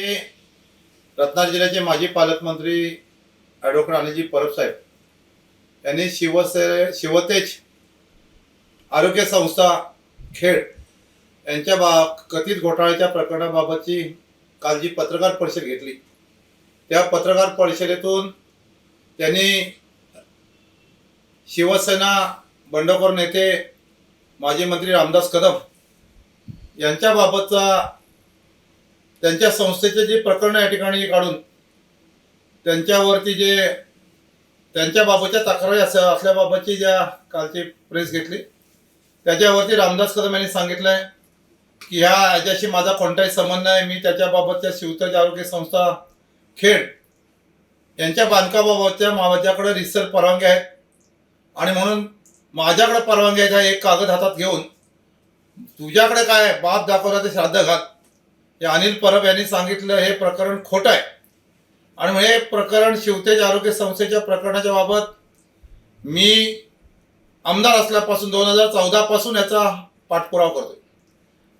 ते रत्नागिरी जिल्ह्याचे माजी पालकमंत्री ॲडव्होकेट अनिलजी परब साहेब यांनी शिवसे शिवतेज आरोग्य संस्था खेड यांच्या बा कथित घोटाळ्याच्या प्रकरणाबाबतची काल जी पत्रकार परिषद घेतली. त्या पत्रकार परिषदेतून त्यांनी शिवसेना बंडखोर नेते माजी मंत्री रामदास कदम यांच्याबाबतचा त्यांच्या संस्थेचे जे प्रकरण या ठिकाणी काढून त्यांच्यावरती जे त्यांच्याबाबतच्या तक्रारी अस असल्याबाबतची ज्या कालची प्रेस घेतली त्याच्यावरती रामदास कदम यांनी सांगितलं आहे की ह्या याच्याशी माझा कोणताही संबंध नाही मी त्याच्याबाबतच्या शिवताज आरोग्य संस्था खेड यांच्या बांधकामाबाबतच्या माझ्याकडे रिसर परवानगी आहेत आणि म्हणून माझ्याकडे परवानगी आहे एक कागद हातात घेऊन तुझ्याकडे काय बाप दाखवला ते श्राद्ध घात हे अनिल परब यांनी सांगितलं हे प्रकरण खोटं आहे. आणि हे प्रकरण शिवतेज आरोग्य संस्थेच्या प्रकरणाच्या बाबत मी आमदार असल्यापासून दोन हजार चौदा पासून याचा पाठपुरावा करतोय.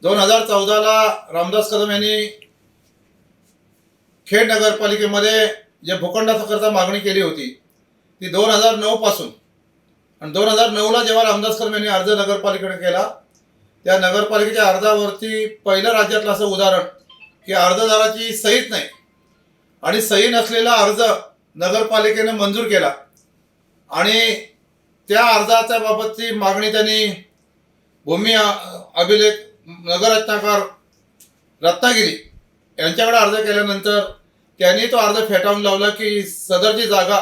दोन हजार चौदाला रामदास कदम यांनी खेड नगरपालिकेमध्ये जे भूखंडाकरता मागणी केली होती ती दोन हजार नऊ पासून. आणि दोन हजार नऊला जेव्हा रामदास कदम यांनी अर्ज नगरपालिकेकडे केला त्या नगरपालिकेच्या अर्जावरती पहिलं राज्यातलं असं उदाहरण की अर्जदाराची सहीच नाही. आणि सही नसलेला अर्ज नगरपालिकेने मंजूर केला. आणि त्या अर्जाच्या बाबतची मागणी त्यांनी भूमी अभिलेख नगररत्नाकार रत्नागिरी यांच्याकडे अर्ज केल्यानंतर त्यांनी तो अर्ज फेटाळून लावला की सदरची जागा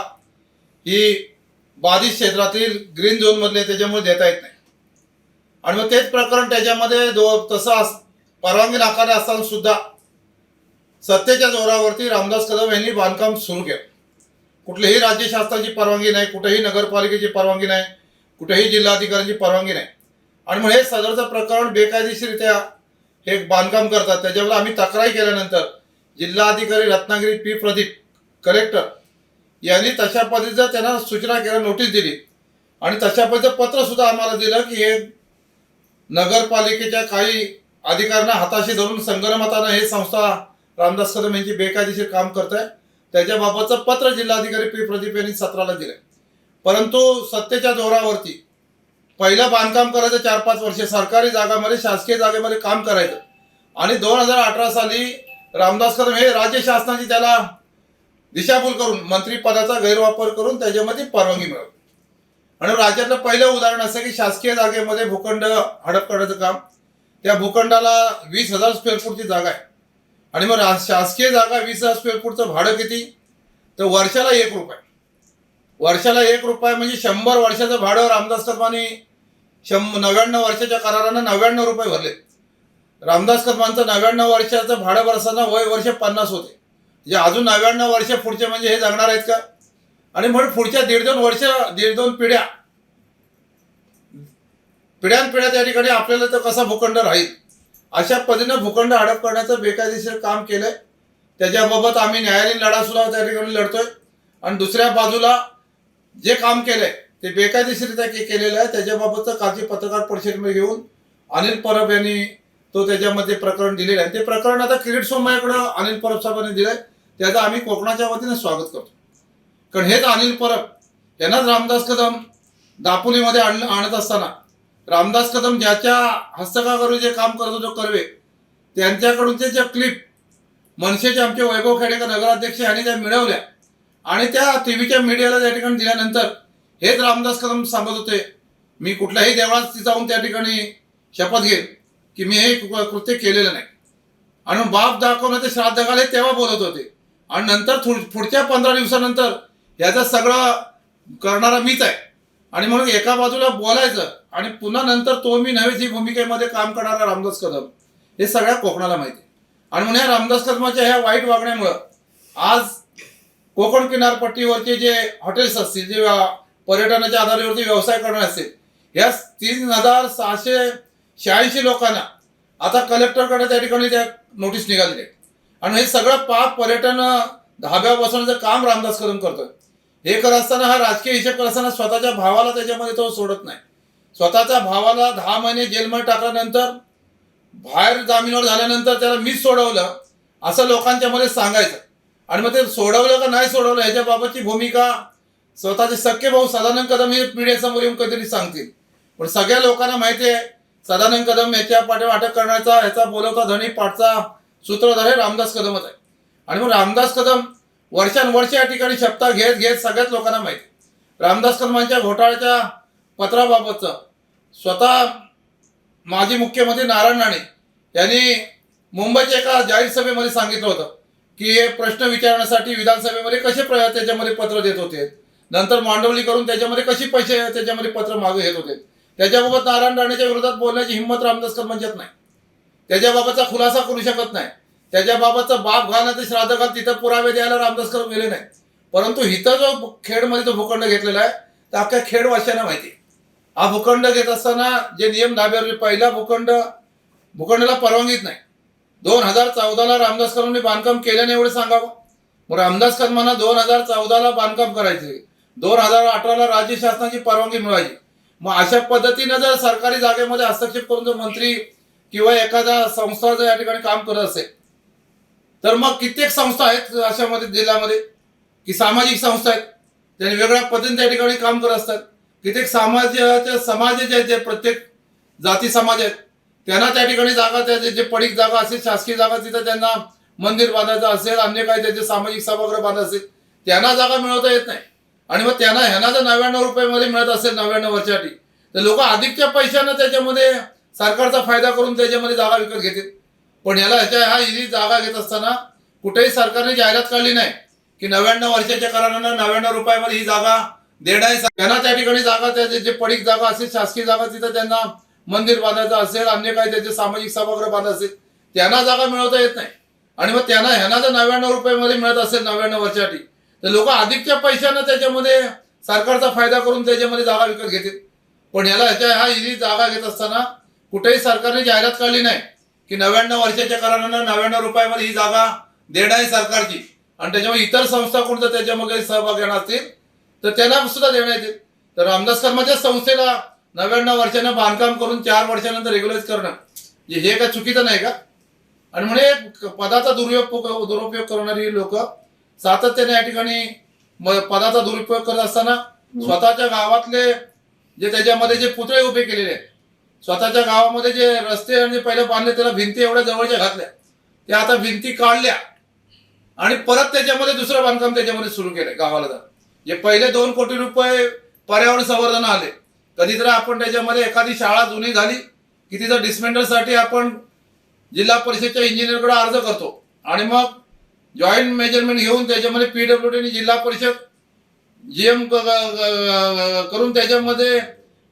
ही बाधित क्षेत्रातील ग्रीन झोनमधले त्याच्यामुळे देता येत नाही. आणि मग तेच प्रकरण त्याच्यामध्ये दो तसं परवानगी नाकारले असताना सुद्धा सत्तेच्या जोरावरती रामदास कदम यांनी बांधकाम सुरू केलं. कुठलीही राज्य शासनाची परवानगी नाही कुठेही नगरपालिकेची परवानगी नाही कुठेही जिल्हाधिकाऱ्यांची परवानगी नाही. आणि मग हे सदरचं प्रकरण बेकायदेशीरित्या हे बांधकाम करतात. त्याच्यावर आम्ही तक्रारी केल्यानंतर जिल्हाधिकारी रत्नागिरी पी. प्रदीप कलेक्टर यांनी तशा पद्धतीचं त्यांना सूचना केल्या नोटीस दिली. आणि तशा पद्धतीचं पत्र सुद्धा आम्हाला दिलं की हे नगरपालिकेच्या काही अधिकाऱ्यांना हाताशी धरून संगणमतानं हे संस्था रामदास कदम यांची बेकायदेशीर काम करत आहे त्याच्याबाबतचं पत्र जिल्हाधिकारी पी प्रदीप यांनी सत्राला दिलंय. परंतु सत्तेच्या जोरावरती पहिलं बांधकाम करायचं चार पाच वर्षे सरकारी जागामध्ये शासकीय जागेमध्ये काम करायचं. आणि दोन हजार अठरा साली रामदास कदम हे राज्य शासनाची त्याला दिशाभूल करून मंत्रीपदाचा गैरवापर करून त्याच्यामध्ये परवानगी मिळवली. आणि राज्यातलं पहिलं उदाहरण असं की शासकीय जागेमध्ये भूखंड हडप करण्याचं काम त्या भूखंडाला वीस हजार स्क्वेअर फूटची जागा आहे. आणि मग शासकीय जागा वीस हजार स्क्वेअर फूटचं भाडं किती? तर वर्षाला एक रुपये. वर्षाला एक रुपये म्हणजे शंभर वर्षाचं भाडं रामदास कदमांनी शंभ नव्याण्णव वर्षाच्या करारानं नव्याण्णव रुपये भरले. रामदास कदमांचं नव्याण्णव वर्षाचं भाडं भरताना वय वर्ष पन्नास होते. म्हणजे अजून नव्याण्णव वर्ष पुढचे म्हणजे हे जगणार आहेत का? आणि म्हणून पुढच्या दीड दोन वर्ष दीड दोन पिढ्या पिढ्यानपिढ्या त्या ठिकाणी आपल्याला तर कसा भूखंड राहील? अशा पद्धतीनं भूखंड हडप करण्याचं बेकायदेशीर काम केलंय. त्याच्याबाबत आम्ही न्यायालयीन लढा सुद्धा त्या ठिकाणी लढतोय. आणि दुसऱ्या बाजूला जे काम केलंय ते बेकायदेशीरित्या के केलेलं आहे. त्याच्याबाबतचं कालची पत्रकार परिषदेमध्ये घेऊन अनिल परब यांनी तो त्याच्यामध्ये प्रकरण दिलेलं आहे. ते प्रकरण आता किरीट सोमय्याकडं अनिल परब साहेबांनी दिलंय. त्याचं आम्ही कोकणाच्या वतीने स्वागत करतो. कारण हेच अनिल परब यांनाच रामदास कदम दापोलीमध्ये आणलं आणत असताना. रामदास कदम ज्याच्या हस्तकावरून जे काम करत होतो कर्वे त्यांच्याकडूनचे ज्या क्लिप मनसेचे आमचे वैभव खेडेकर नगराध्यक्ष यांनी त्या मिळवल्या आणि त्या टी व्हीच्या मीडियाला त्या ठिकाणी दिल्यानंतर हेच रामदास कदम सांगत होते मी कुठल्याही देवळात जाऊन त्या ठिकाणी शपथ घेईन की मी हे कृत्य केलेलं नाही. आणि बाप दाखवणं ते श्राद्ध घाले तेव्हा बोलत होते. आणि नंतर थु- पुढच्या पंधरा दिवसानंतर याचा सगळं करणारा मीच आहे. आणि म्हणून एका बाजूला बोलायचं आणि पुन्हा नंतर तो मी नव्हे ही भूमिकेमध्ये काम करणारा रामदास कदम हे सगळ्या कोकणाला माहिती आहे. आणि म्हणून या रामदास कदमाच्या ह्या वाईट वागण्यामुळं आज कोकण किनारपट्टीवरचे जे हॉटेल्स असतील जे पर्यटनाच्या आधारेवरती व्यवसाय करणार असतील या तीन हजार सहाशे शहाऐंशी लोकांना आता कलेक्टरकडे त्या ठिकाणी त्या नोटीस निघालेली आहे आणि हे सगळं पाप पर्यटन धाब्यावर बसवण्याचं काम रामदास कदम करतोय. हे करत असताना हा राजकीय हिशेब करत असताना स्वतःच्या भावाला त्याच्यामध्ये तो सोडत नाही. स्वतःच्या भावाला दहा महिने जेलमध्ये टाकल्यानंतर बाहेर जामिनावर झाल्यानंतर त्याला मीच सोडवलं असं लोकांच्या मध्ये सांगायचं. आणि मग ते सोडवलं का नाही सोडवलं ह्याच्याबाबतची भूमिका स्वतःचे सख्खे भाऊ सदानंद कदम हे पिढ्यासमोर येऊन कधीतरी सांगतील. पण सगळ्या लोकांना माहिती आहे सदानंद कदम याच्या पाठीवर अटक करण्याचा ह्याचा बोलवता धनी पाठचा सूत्रधार हे रामदास कदमच आहे. आणि मग रामदास कदम वर्षानुवर्ष या ठिकाणी शपथा घेत घेत सगळ्याच लोकांना माहिती. रामदास कदमांच्या घोटाळ्याच्या पत्राबाबतचं स्वतः माजी मुख्यमंत्री नारायण राणे यांनी मुंबईच्या एका जाहीर सभेमध्ये सांगितलं होतं की हे प्रश्न विचारण्यासाठी विधानसभेमध्ये कसे प्र त्याच्यामध्ये पत्र देत होते. नंतर मांडवली करून त्याच्यामध्ये कशी पैसे त्याच्यामध्ये पत्र मागे घेत होते. त्याच्याबाबत नारायण राणेच्या विरोधात बोलण्याची हिंमत रामदास कदमांच्यात नाही. त्याच्याबाबतचा खुलासा करू शकत नाही. त्याच्याबाबतचा बाप घालणं ते श्राद्ध घाल तिथं पुरावे द्यायला रामदास कदम गेले नाही परंतु इथं जो खेडमध्ये जो भूखंड घेतलेला आहे तर अख्ख्या खेडवाशांना माहिती आहे. हा भूखंड घेत असताना जे नियम धाब्यावर पहिला भूखंड भूखंडाला परवानगीच नाही. दोन हजार चौदाला रामदास कदमांनी बांधकाम केल्याने एवढं सांगावं? मग रामदास कदमांना दोन हजार चौदाला बांधकाम करायचे. दोन हजार अठराला राज्य शासनाची परवानगी मिळायची मग अशा पद्धतीनं जर सरकारी जागेमध्ये हस्तक्षेप करून जर मंत्री किंवा एखादा संस्था जर या ठिकाणी काम करत असेल तर मग कित्येक संस्था आहेत अशामध्ये जिल्ह्यामध्ये की सामाजिक संस्था आहेत त्यांनी वेगळ्या पद्धतीने त्या ठिकाणी काम करत असतात. कित्येक समाजाच्या समाज जे आहेत जे प्रत्येक जाती समाज आहेत त्यांना त्या ठिकाणी जागा त्याचे जे पडीक जागा असेल शासकीय जागा तिथं त्यांना मंदिर बांधायचं असेल अन्य काही त्याचे सामाजिक सभागृह बांधायचं असेल त्यांना जागा मिळवता येत नाही. आणि मग त्यांना ह्यांना जर नव्याण्णव रुपयामध्ये मिळत असेल नव्याण्णव वर्षासाठी तर लोक अधिकच्या पैशानं त्याच्यामध्ये सरकारचा फायदा करून त्याच्यामध्ये जागा विकत घेतील. पण याला ह्याच्या हा ही जागा घेत असताना कुठेही सरकारने जाहिरात काढली नाही की नव्याण्णव वर्षाच्या करारानं नव्याण्णव रुपयामध्ये ही जागा देणं आहे. त्यांना त्या ठिकाणी जागा त्याचे जे- पडीक जागा असेल शासकीय जागा तिथं त्यांना मंदिर बांधायचं असेल अन्य काही त्याचे सामाजिक सभागृह बांधायचं असेल त्यांना जागा मिळवता येत नाही. आणि मग त्यांना ह्यांना जर नव्याण्णव रुपयामध्ये मिळत असेल नव्याण्णव वर्षासाठी तर लोक अधिकच्या पैशानं त्याच्यामध्ये सरकारचा फायदा करून त्याच्यामध्ये जागा विकत घेतील. पण याला ह्याच्या हा ही जागा घेत असताना कुठेही सरकारने जाहिरात काढली नाही की नव्याण्णव वर्षाच्या करारानं नव्याण्णव रुपयामध्ये ही जागा देणं आहे सरकारची. आणि त्याच्यामुळे इतर संस्था कोणत्या त्याच्यामध्ये सहभाग घेणार असतील तर त्यांना सुद्धा देण्यात येईल तर रामदास कर्माच्या संस्थेला नव्याण्णव वर्षानं बांधकाम करून चार वर्षानंतर रेग्युलाइज करणं हे हे काय चुकीचं नाही का? आणि म्हणे पदाचा दुरुपयोग दुरुपयोग करणारी लोक सातत्याने या ठिकाणी पदाचा दुरुपयोग करत असताना स्वतःच्या गावातले जे त्याच्यामध्ये जे पुतळे उभे केलेले आहेत स्वतःच्या गावामध्ये जे रस्ते आणि पहिले बांधले त्याला भिंती एवढ्या जवळच्या घातल्या. त्या आता भिंती काढल्या. आणि परत त्याच्यामध्ये दुसरं बांधकाम त्याच्यामध्ये सुरू केलं गावाला जा जे पहिले दोन कोटी रुपये पर्यावरण संवर्धन आले कधीतरी आपण त्याच्यामध्ये एखादी शाळा जुनी झाली की तिथं डिस्मेंटलसाठी आपण जिल्हा परिषदच्या इंजिनियरकडे अर्ज करतो. आणि मग जॉईंट मेजरमेंट घेऊन त्याच्यामध्ये पीडब्ल्यू डी जिल्हा परिषद जीएम करून त्याच्यामध्ये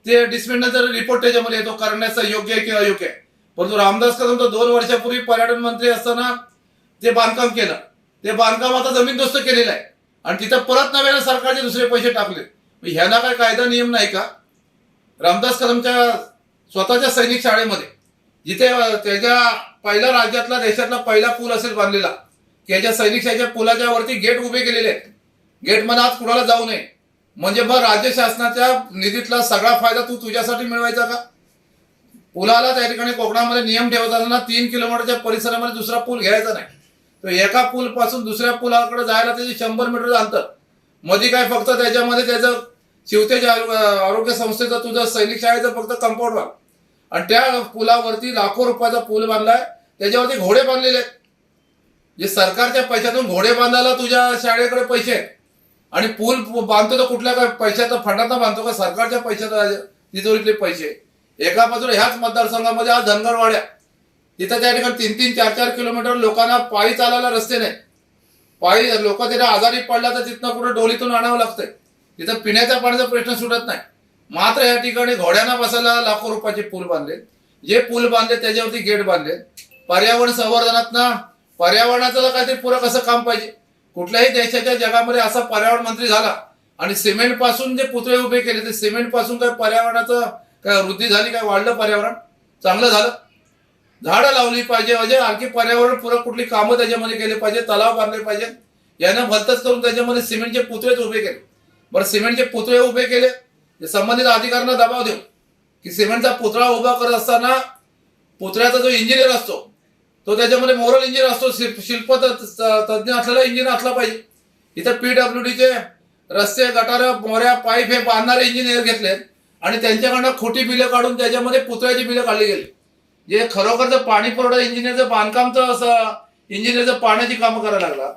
ते डिस्मेंटलचा रिपोर्ट त्याच्यामध्ये येतो करण्याचा योग्य आहे किंवा अयोग्य आहे. परंतु रामदास कदम तर दोन वर्षापूर्वी पर्यटन मंत्री असताना ते बांधकाम केलं ते बांधकाम आता जमीनदोस्त केलेलं आहे. आणि तिथं परत नव्याने सरकारचे दुसरे पैसे टाकले. मग ह्याला काय कायदा नियम नाही का? रामदास कदमच्या स्वतःच्या सैनिक शाळेमध्ये जिथे त्याच्या पहिला राज्यातला देशातला पहिला पूल असेल बांधलेला त्याच्या सैनिक शाळेच्या पुलाच्या वरती गेट उभे केलेले आहेत. गेटमध्ये आज कुणाला जाऊ नये. म्हणजे मग राज्य शासनाच्या निधीतला सगळा फायदा तू तुझ्यासाठी मिळवायचा का? पुलाला त्या ठिकाणी कोकणामध्ये नियम ठेवत असताना तीन किलोमीटरच्या परिसरामध्ये दुसरा पूल घ्यायचा नाही. तर एका पूल पासून दुसऱ्या पुलाकडे जायला त्याचे शंभर मीटरचं अंतर. मध्ये काय फक्त त्याच्यामध्ये त्याचं शिवतेच्या आरोग्य संस्थेचं तुझं सैनिक शाळेचं फक्त कंपाऊंड बांध. आणि त्या पुलावरती लाखो रुपयाचा पूल बांधलाय. त्याच्यावरती घोडे बांधलेले आहेत. जे सरकारच्या पैशातून घोडे बांधायला तुझ्या शाळेकडे पैसे आहेत. आणि पूल बांधतो तर कुठल्या काय पैशाचा फंडाचा बांधतो का? सरकारच्या पैशाचा तिजोरीतले पैसे. एका बाजूला ह्याच मतदारसंघामध्ये आज धनगरवाड्या. तिथं त्या ठिकाणी तीन तीन चार चार किलोमीटर लोकांना पायी चालायला रस्ते नाही. पायी लोक तिथे आजारी पडला तर तिथनं कुठं डोलीतून आणावं लागतंय. तिथं पिण्याच्या पाण्याचा प्रश्न सुटत नाही. मात्र या ठिकाणी घोड्यांना बसायला लाखो रुपयाचे पूल बांधले. जे पूल बांधले त्याच्यावरती गेट बांधले. पर्यावरण संवर्धनात ना पर्यावरणाचं काहीतरी पूरक असं काम पाहिजे? कुठल्याही देशाच्या जगामध्ये असा पर्यावरण मंत्री झाला आणि सिमेंटपासून जे पुतळे उभे केले ते सिमेंटपासून काय पर्यावरणाचं काय वृद्धी झाली काय वाढलं पर्यावरण? चांगलं झालं. झाडं लावली पाहिजे म्हणजे आणखी पर्यावरण पूरक कुठली कामं त्याच्यामध्ये केली पाहिजे तलाव बांधले पाहिजे यानं भलतच करून त्याच्यामध्ये सिमेंटचे पुतळेच उभे केले. बरं सिमेंटचे पुतळे उभे केले संबंधित अधिकाऱ्यांना दबाव देऊ की सिमेंटचा पुतळा उभा करत असताना पुतळ्याचा जो इंजिनियर असतो तो त्याच्यामध्ये मोरल इंजिनियर असतो शिल्प शिल्प तज्ज्ञ असलेला इंजिनियर असला पाहिजे. इथं पीडब्ल्यू डीचे रस्ते गटार मोऱ्या पाईप हे बांधणारे इंजिनियर घेतले. आणि त्यांच्याकडनं खोटी बिलं काढून त्याच्यामध्ये पुतळ्याची बिलं काढली गेली. जे खरोखर जर पाणी पुरवठा इंजिनियरचं बांधकामचं असं इंजिनियरचं पाण्याची कामं करायला लागला.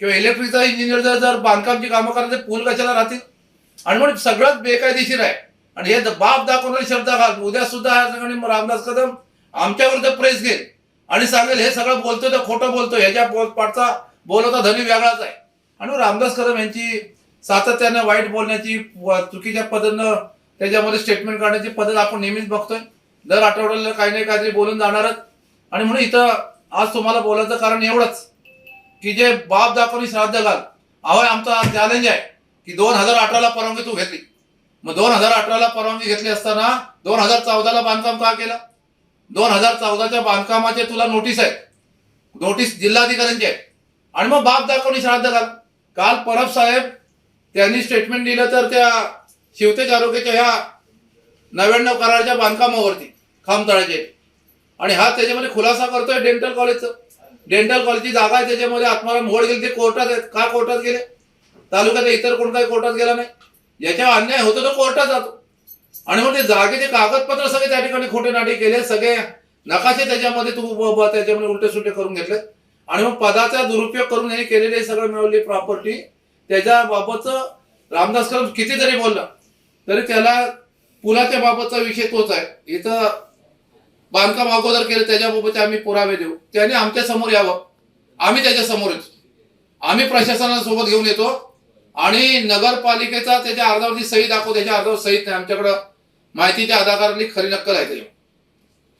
किंवा इलेक्ट्रिकचा इंजिनियर जर जर बांधकामची कामं करायला पूल कशाला राहतील? आणि म्हणून सगळंच बेकायदेशीर आहे. आणि हे बाप दाखवणारी शब्द घाल. उद्या सुद्धा रामदास कदम आमच्यावर तर प्रेस घेईल. आणि सांगेल हे सगळं बोलतोय तर खोटं बोलतोय. ह्याच्या बोल पाठचा बोलवता धनी वेगळाच आहे. आणि हो रामदास कदम यांची सातत्यानं वाईट बोलण्याची चुकीच्या पद्धतीनं त्याच्यामध्ये स्टेटमेंट काढण्याची पद्धत आपण नेहमीच बघतोय. दर आठवड्याला काही नाही काहीतरी बोलून जाणारच. आणि म्हणून इथं आज तुम्हाला बोलायचं कारण एवढंच की जे बाप दाखवणी श्राद्ध घाल. अहो आमचा चॅलेंज आहे की दोन हजार अठराला परवानगी तू घेतली. मग दोन हजार अठराला परवानगी घेतली असताना दोन हजार चौदाला बांधकाम का केलं? दोन हजार चौदाच्या बांधकामाचे तुला नोटीस आहे. नोटीस जिल्हाधिकाऱ्यांची आहे. आणि मग बाप दाखवणी श्राद्ध घाल काल परब साहेब त्यांनी स्टेटमेंट दिलं तर त्या शिवतेज आरोग्याच्या ह्या नव्याण्णव कराराच्या बांधकामावरती खामतळाचे. आणि हा त्याच्यामध्ये खुलासा करतोय डेंटल कॉलेजचं डेंटल कॉलेजची जागा आहे त्याच्यामध्ये. आत्माराम मोड गेले ते कोर्टात आहेत. का कोर्टात गेले? तालुक्यात इतर कोण काही कोर्टात गेला नाही? याच्यावर अन्याय होतो तो कोर्टात जातो. आणि मग ते जागेचे कागदपत्र सगळे त्या ठिकाणी खोटे नाटे केले सगळे नकाशे त्याच्यामध्ये तू त्याच्यामध्ये उलटे सुलटे करून घेतले आणि मग पदाचा दुरुपयोग करून यांनी केलेले सगळं मिळवली प्रॉपर्टी त्याच्याबाबतचं रामदास कदम किती जरी बोललं तरी त्याला पुलाच्या बाबतचा विषय तोच आहे. इथं बांधकाम अगोदर केलं त्याच्याबाबत आम्ही पुरावे देऊ. त्याने आमच्यासमोर यावं. आम्ही त्याच्यासमोर येतो. आम्ही प्रशासनासोबत घेऊन येतो. आणि नगरपालिकेचा त्याच्या अर्धावरती सही दाखव त्याच्या अर्धावर सहीत नाही. आमच्याकडं माहितीच्या आधारातली खरी नक्कल आहे त्याची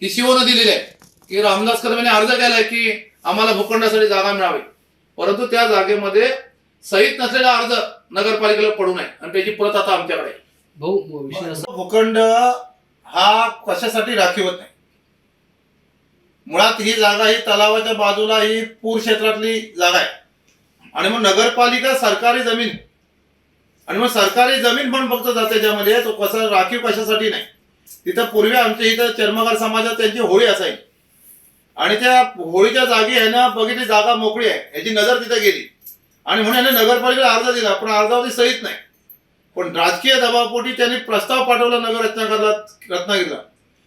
ही शिवनं दिलेली आहे. की रामदास कदम यांनी अर्ज केलाय की आम्हाला भूखंडासाठी जागा मिळावी. परंतु त्या जागेमध्ये सहीत नसलेला अर्ज नगरपालिकेला पडू नये. आणि त्याची प्रत आता आमच्याकडे. भूखंड हा कशासाठी राखीवत नाही? मुळात ही जागा ही तलावाच्या बाजूला ही पूर क्षेत्रातली जागा आहे. आणि मग नगरपालिका सरकारी जमीन आणि मग सरकारी जमीन पण फक्त जाते त्याच्यामध्ये तो कसा राखीव कशासाठी नाही. तिथं पूर्वी आमच्या इथं चर्मकार समाजात त्यांची होळी असायची. आणि त्या होळीच्या जागी आहे ना बघितली जागा मोकळी आहे. याची नजर तिथे गेली. आणि म्हणून याने नगरपालिकेला अर्ज दिला पण अर्जावरती सहीत नाही. पण राजकीय दबावपोटी त्यांनी प्रस्ताव पाठवला नगर रत्नागिरीला रत्नागिरीला.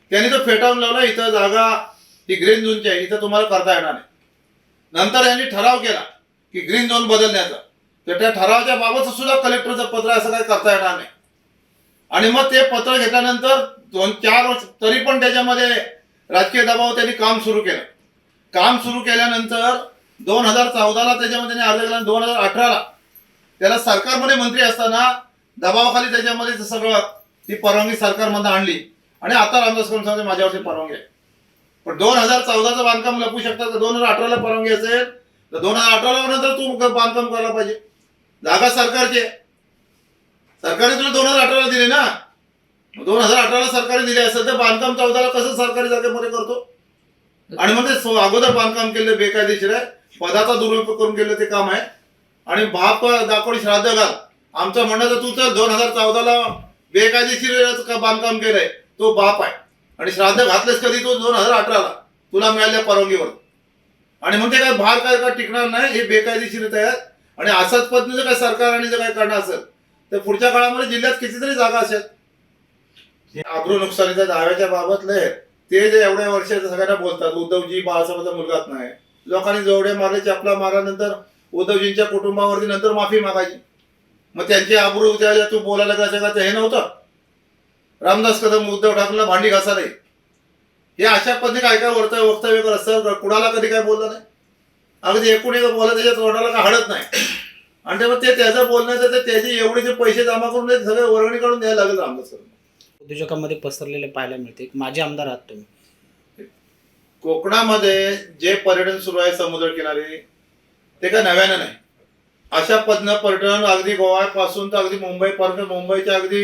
त्यांनी तो फेटाळून लावला इथं जागा ही ग्रीन झोनची आहे इथं तुम्हाला करता येणार नाही. नंतर यांनी ठराव केला की ग्रीन झोन बदलण्याचा. तर त्या ठरावाच्या बाबत सुद्धा कलेक्टरचं पत्र असं काही करता येणार नाही. आणि मग ते पत्र घेतल्यानंतर दोन चार वर्ष तरी पण त्याच्यामध्ये राजकीय दबाव त्यांनी काम सुरू केलं. काम सुरू केल्यानंतर दोन हजार चौदाला त्याच्यामध्ये त्यांनी अर्ज केला दोन हजार अठराला त्याला सरकारमध्ये मंत्री असताना दबावाखाली त्याच्यामध्ये सगळं ती परवानगी सरकारमधून आणली. आणि आता रामदास कदम सांगते माझ्यावरती परवानगी आहे. पण दोन हजार चौदाचं बांधकाम लपू शकतात तर दोन हजार अठराला परवानगी असेल तर दोन हजार अठराला नंतर तू बांधकाम करायला पाहिजे. जागा सरकारची. आहे सरकारने तुला दोन हजार अठराला दिली ना? दोन हजार अठराला सरकारने दिली असेल तर बांधकाम चौदाला कसं सरकारी जागेमध्ये करतो? आणि मग ते अगोदर बांधकाम केलं बेकायदेशीर आहे. पदाचा दुरुपयोग करून केलं ते काम आहे. आणि बाप दाखवडी श्राद्ध घाल. आमचं म्हणणं तर तू तर दोन हजार चौदाला बेकायदेशीर का बांधकाम केलंय? तो बाप आहे. आणि श्राद्ध घातलेस कधी? तो दोन हजार अठराला. तुला मिळाल्या परवानगीवर. आणि मग ते काय भार काय काय टिकणार नाही? हे बेकायदेशीर तयार. आणि असंच पद्धतीचं काय सरकारने जर काय करणार असेल तर पुढच्या काळामध्ये जिल्ह्यात कितीतरी जागा असेल. हे नुकसानीच्या दाव्याच्या बाबतले ते जे एवढ्या वर्ष सगळ्यांना बोलतात उद्धवजी बाळासाहेबांचा मुलगाच नाही. लोकांनी जोडे मारले चपला मारल्यानंतर उद्धवजींच्या कुटुंबावरती नंतर माफी मागायची. मग त्यांची आब्रू त्या तू बोलायला का? का हे नव्हतं. रामदास कदम उद्धव ठाकरेला भांडी घासाले हे अशा पद्धतीने काय काय वर्तव्य वक्तव्य करत असतं कुणाला कधी काय बोललं नाही? अगदी एकूण एक बोललं त्याच्या तोंडाला काय हडत नाही. आणि तेव्हा ते त्याचं बोलण्याचं ते त्याचे एवढे जे पैसे जमा करून ते सगळे वर्गणी काढून द्यायला लागेल रामदास कदम उद्योजकांमध्ये पसरलेले पाहायला मिळते. माजी आमदार आहात तुम्ही. कोकणामध्ये जे पर्यटन सुरू आहे समुद्रकिनारी ते काय नव्यानं नाही. अशा पद्धतीनं पर्यटन अगदी गोव्यापासून तर अगदी मुंबईपर्यंत मुंबईच्या अगदी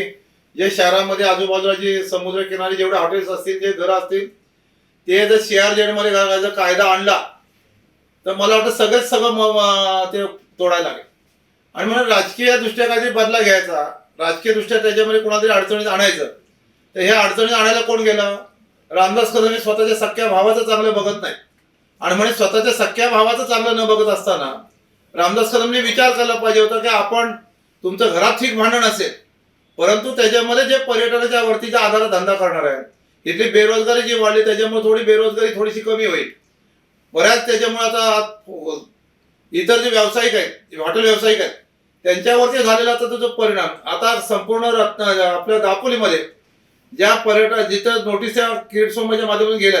जे शहरामध्ये आजूबाजूला जे समुद्रकिनारी जेवढे हॉटेल्स असतील जे घरं असतील ते जर शेअर जेडमध्ये जर कायदा आणला तर मला वाटतं सगळंच सगळं ते तोडायला लागेल. आणि म्हणून राजकीय दृष्ट्या काहीतरी बदला घ्यायचा. राजकीय दृष्ट्या त्याच्यामध्ये कोणातरी अडचणीत आणायचं. तर ह्या अडचणीत आणायला कोण गेलं? रामदास कदम हे स्वतःच्या सख्या भावाचं चांगलं बघत नाही. आणि म्हणे स्वतःच्या सख्या भावाचं चांगलं न बघत असताना रामदास कदमने विचार केला पाहिजे होता की आपण तुमचं घरात ठीक भांडण असेल परंतु त्याच्यामध्ये जे पर्यटनाच्या वरतीच्या आधारात धंदा करणार आहे इथली बेरोजगारी जी वाढली त्याच्यामुळे थोडी बेरोजगारी थोडीशी कमी होईल. बऱ्याच त्याच्यामुळे आता इतर जे व्यावसायिक आहेत हॉटेल व्यावसायिक आहेत त्यांच्यावरती झालेला आता जो परिणाम. आता संपूर्ण रत्न आपल्या दापोलीमध्ये ज्या पर्यटन जिथं नोटीस या किरीट सोमच्या माध्यमातून गेल्या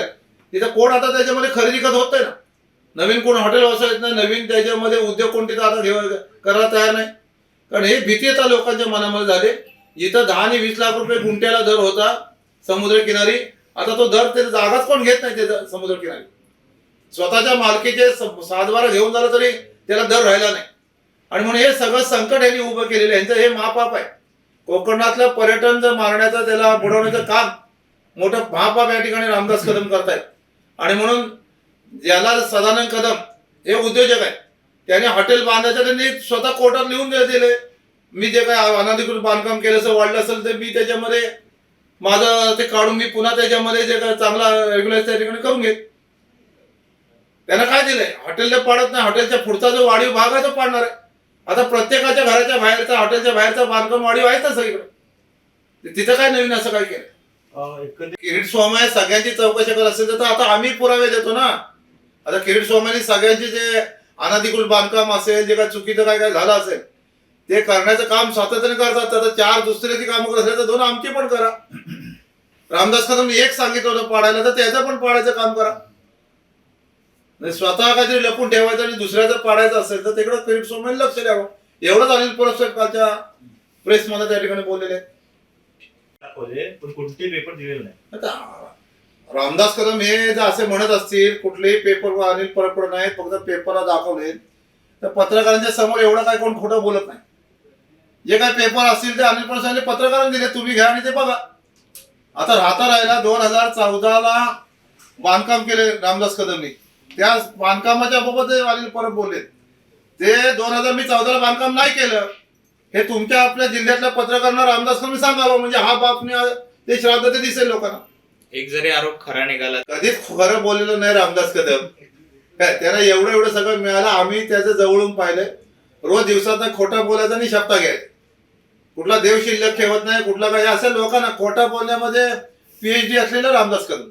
तिथं कोण आता त्याच्यामध्ये खरेदी करत होत नाही ना? नवीन कोण हॉटेल व्यवसाय येत नाही नवीन त्याच्यामध्ये उद्योग कोण तिथं आता घेऊ करायला तयार नाही. कारण हे भीती आता लोकांच्या मनामध्ये झाले. जिथं दहा आणि वीस लाख रुपये गुंट्याला दर होता समुद्रकिनारी आता तो दर ते जागाच कोण घेत नाही ते समुद्रकिनारी स्वतःच्या मालकीचे स- सातबारा घेऊन झालं तरी त्याला दर राहिला नाही. आणि म्हणून हे सगळं संकट यांनी उभं केलेलं आहे. यांचं हे महापाप आहे. कोकणातलं पर्यटन जर मारण्याचं त्याला बुडवण्याचं काम मोठं महापाप या ठिकाणी रामदास कदम करतायत. आणि म्हणून याला सदानंद कदम हे उद्योजक आहे त्याने हॉटेल बांधायचं त्यांनी स्वतः कोर्टात लिहून दिले. मी जे काय अनाधिकृत बांधकाम केलं असं वाढलं असेल तर मी त्याच्यामध्ये माझं ते काढून मी पुन्हा त्याच्यामध्ये जे काय चांगला रेग्युलर त्या ठिकाणी करून घेईन. त्यानं काय दिलंय? हॉटेलला पाडत नाही. हॉटेलच्या पुढचा जो वाढीव भाग आहे तो पाडणार आहे. आता प्रत्येकाच्या घराच्या बाहेरचा हॉटेलच्या बाहेरचा बांधकाम वाढीव आहे ना सगळीकडे तिथं काय नवीन असं काय केलं किरीट स्वामी सगळ्यांची चौकशी करत असेल तर आता आम्ही पुरावे देतो ना. आता किरीट स्वामींनी सगळ्यांचे जे अनधिकृत बांधकाम असेल जे काय चुकीचं काय काय झालं असेल ते करण्याचं काम सातत्याने करतात. आता चार दुसऱ्याची कामं करत असेल तर दोन आमची पण करा. रामदास कदम एक सांगितलं होतं पाडायला तर त्याचं पण पाडायचं काम करा. नाही स्वतः काहीतरी लपून ठेवायचं आणि दुसऱ्याचं पाडायचं असेल तर तिकडं किरीट स्वामींनी लक्ष द्यावं. एवढंच अनिल परस्पर कालच्या प्रेसमध्ये त्या ठिकाणी बोललेले. आहेत पण कोणते पेपर दिलेले नाही. आता रामदास कदम हे जर असे म्हणत असतील कुठलेही पेपर अनिल परब नाहीत फक्त पेपरला दाखवले. तर पत्रकारांच्या समोर एवढं काय कोण खोटं बोलत नाही. जे काय पेपर असतील ते अनिल परब साहेबांनी पत्रकारांना दिले तुम्ही घ्या आणि ते बघा. आता राहता राहिला दोन हजार चौदाला बांधकाम केले रामदास कदमनी. त्या बांधकामाच्या बाबत ते अनिल परब बोलले. ते दोन हजार मी चौदाला बांधकाम नाही केलं. हे तुमच्या आपल्या जिल्ह्यातल्या पत्रकारांना रामदास कदम सांगावं म्हणजे हा बापने ते श्राद्ध ते दिसेल लोकांना. एक जरी आरोप खरा निघाला कधीच खरं बोललेलं नाही रामदास कदम. काय त्याला एवढं एवढं सगळं मिळालं आम्ही त्याचं जवळून पाहिलंय. रोज दिवसात खोटा बोलायचा आणि शब्द घ्यायचा. कुठला देव शिल्लक ठेवत नाही कुठला काही असं लोकांना खोटा बोलण्यामध्ये पीएचडी असलेलं रामदास कदम.